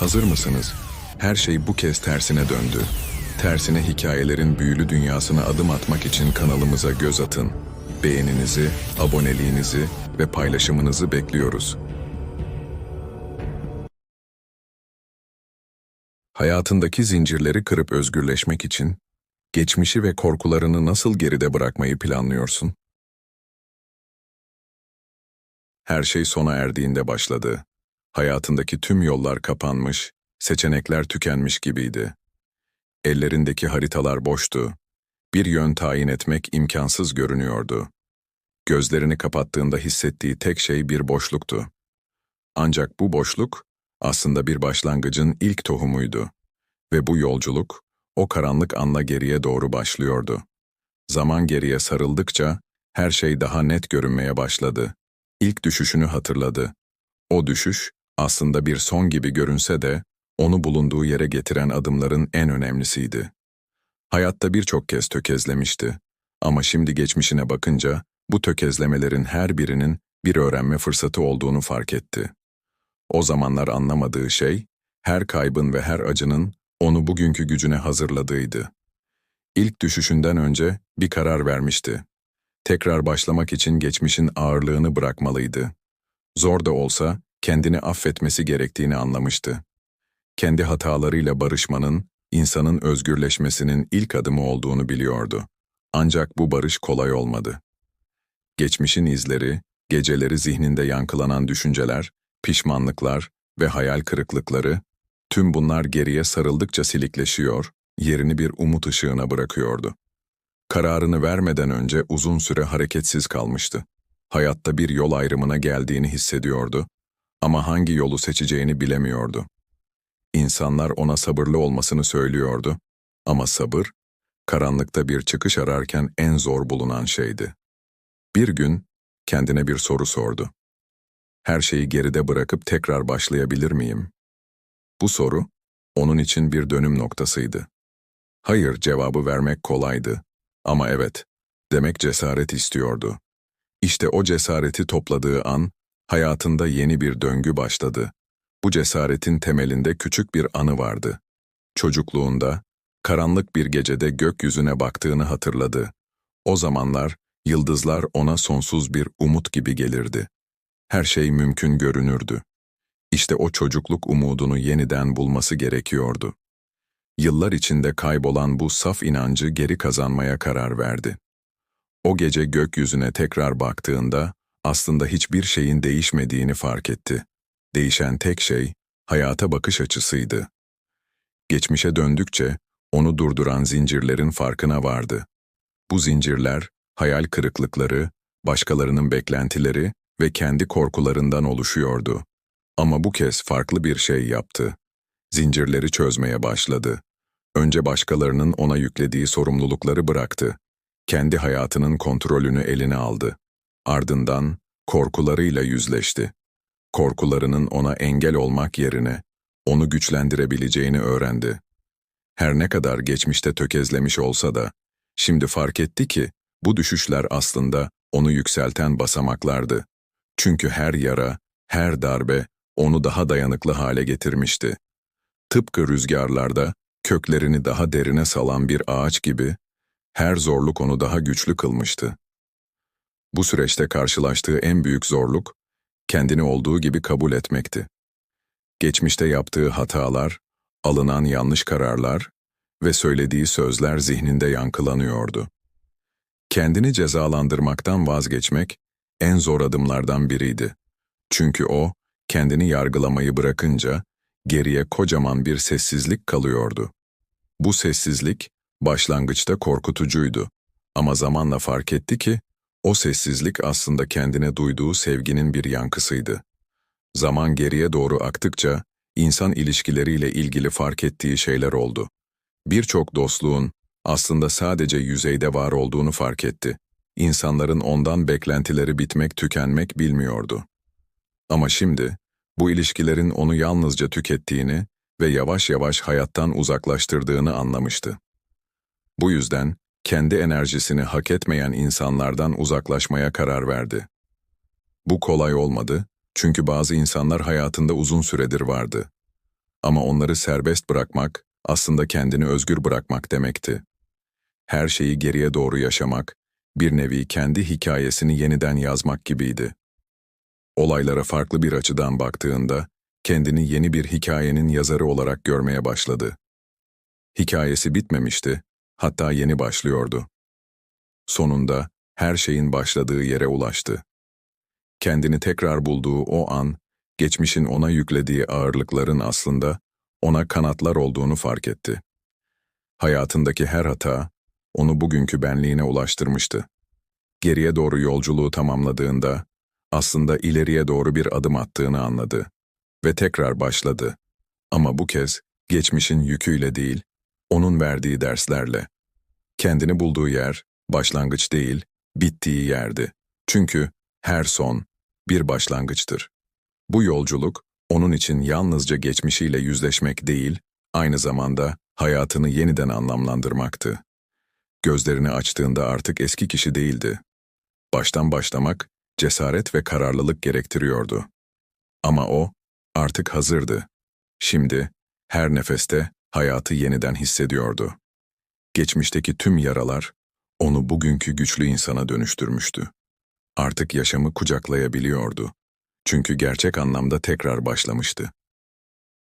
Hazır mısınız? Her şey bu kez tersine döndü. Tersine hikayelerin büyülü dünyasına adım atmak için kanalımıza göz atın. Beğeninizi, aboneliğinizi ve paylaşımınızı bekliyoruz. Hayatındaki zincirleri kırıp özgürleşmek için geçmişi ve korkularını nasıl geride bırakmayı planlıyorsun? Her şey sona erdiğinde başladı. Hayatındaki tüm yollar kapanmış, seçenekler tükenmiş gibiydi. Ellerindeki haritalar boştu. Bir yön tayin etmek imkansız görünüyordu. Gözlerini kapattığında hissettiği tek şey bir boşluktu. Ancak bu boşluk aslında bir başlangıcın ilk tohumuydu. Ve bu yolculuk o karanlık anla geriye doğru başlıyordu. Zaman geriye sarıldıkça her şey daha net görünmeye başladı. İlk düşüşünü hatırladı. O düşüş aslında bir son gibi görünse de onu bulunduğu yere getiren adımların en önemlisiydi. Hayatta birçok kez tökezlemişti. Ama şimdi geçmişine bakınca bu tökezlemelerin her birinin bir öğrenme fırsatı olduğunu fark etti. O zamanlar anlamadığı şey, her kaybın ve her acının onu bugünkü gücüne hazırladığıydı. İlk düşüşünden önce bir karar vermişti. Tekrar başlamak için geçmişin ağırlığını bırakmalıydı. Zor da olsa kendini affetmesi gerektiğini anlamıştı. Kendi hatalarıyla barışmanın, insanın özgürleşmesinin ilk adımı olduğunu biliyordu. Ancak bu barış kolay olmadı. Geçmişin izleri, geceleri zihninde yankılanan düşünceler, pişmanlıklar ve hayal kırıklıkları, tüm bunlar geriye sarıldıkça silikleşiyor, yerini bir umut ışığına bırakıyordu. Kararını vermeden önce uzun süre hareketsiz kalmıştı. Hayatta bir yol ayrımına geldiğini hissediyordu ama hangi yolu seçeceğini bilemiyordu. İnsanlar ona sabırlı olmasını söylüyordu ama sabır, karanlıkta bir çıkış ararken en zor bulunan şeydi. Bir gün kendine bir soru sordu. Her şeyi geride bırakıp tekrar başlayabilir miyim? Bu soru, onun için bir dönüm noktasıydı. Hayır cevabı vermek kolaydı. Ama evet, demek cesaret istiyordu. İşte o cesareti topladığı an, hayatında yeni bir döngü başladı. Bu cesaretin temelinde küçük bir anı vardı. Çocukluğunda, karanlık bir gecede gökyüzüne baktığını hatırladı. O zamanlar, yıldızlar ona sonsuz bir umut gibi gelirdi. Her şey mümkün görünürdü. İşte o çocukluk umudunu yeniden bulması gerekiyordu. Yıllar içinde kaybolan bu saf inancı geri kazanmaya karar verdi. O gece gökyüzüne tekrar baktığında aslında hiçbir şeyin değişmediğini fark etti. Değişen tek şey hayata bakış açısıydı. Geçmişe döndükçe onu durduran zincirlerin farkına vardı. Bu zincirler hayal kırıklıkları, başkalarının beklentileri ve kendi korkularından oluşuyordu. Ama bu kez farklı bir şey yaptı. Zincirleri çözmeye başladı. Önce başkalarının ona yüklediği sorumlulukları bıraktı. Kendi hayatının kontrolünü eline aldı. Ardından korkularıyla yüzleşti. Korkularının ona engel olmak yerine onu güçlendirebileceğini öğrendi. Her ne kadar geçmişte tökezlemiş olsa da, şimdi fark etti ki bu düşüşler aslında onu yükselten basamaklardı. Çünkü her yara, her darbe onu daha dayanıklı hale getirmişti. Tıpkı rüzgarlarda köklerini daha derine salan bir ağaç gibi, her zorluk onu daha güçlü kılmıştı. Bu süreçte karşılaştığı en büyük zorluk, kendini olduğu gibi kabul etmekti. Geçmişte yaptığı hatalar, alınan yanlış kararlar ve söylediği sözler zihninde yankılanıyordu. Kendini cezalandırmaktan vazgeçmek en zor adımlardan biriydi. Çünkü o, kendini yargılamayı bırakınca geriye kocaman bir sessizlik kalıyordu. Bu sessizlik başlangıçta korkutucuydu ama zamanla fark etti ki o sessizlik aslında kendine duyduğu sevginin bir yankısıydı. Zaman geriye doğru aktıkça insan ilişkileriyle ilgili fark ettiği şeyler oldu. Birçok dostluğun aslında sadece yüzeyde var olduğunu fark etti. İnsanların ondan beklentileri bitmek tükenmek bilmiyordu. Ama şimdi bu ilişkilerin onu yalnızca tükettiğini ve yavaş yavaş hayattan uzaklaştırdığını anlamıştı. Bu yüzden kendi enerjisini hak etmeyen insanlardan uzaklaşmaya karar verdi. Bu kolay olmadı çünkü bazı insanlar hayatında uzun süredir vardı. Ama onları serbest bırakmak, aslında kendini özgür bırakmak demekti. Her şeyi geriye doğru yaşamak, bir nevi kendi hikayesini yeniden yazmak gibiydi. Olaylara farklı bir açıdan baktığında, kendini yeni bir hikayenin yazarı olarak görmeye başladı. Hikayesi bitmemişti, hatta yeni başlıyordu. Sonunda her şeyin başladığı yere ulaştı. Kendini tekrar bulduğu o an, geçmişin ona yüklediği ağırlıkların aslında ona kanatlar olduğunu fark etti. Hayatındaki her hata, onu bugünkü benliğine ulaştırmıştı. Geriye doğru yolculuğu tamamladığında, aslında ileriye doğru bir adım attığını anladı. Ve tekrar başladı. Ama bu kez, geçmişin yüküyle değil, onun verdiği derslerle. Kendini bulduğu yer, başlangıç değil, bittiği yerdi. Çünkü her son bir başlangıçtır. Bu yolculuk, onun için yalnızca geçmişiyle yüzleşmek değil, aynı zamanda hayatını yeniden anlamlandırmaktı. Gözlerini açtığında artık eski kişi değildi. Baştan başlamak, cesaret ve kararlılık gerektiriyordu. Ama o, artık hazırdı. Şimdi, her nefeste hayatı yeniden hissediyordu. Geçmişteki tüm yaralar, onu bugünkü güçlü insana dönüştürmüştü. Artık yaşamı kucaklayabiliyordu. Çünkü gerçek anlamda tekrar başlamıştı.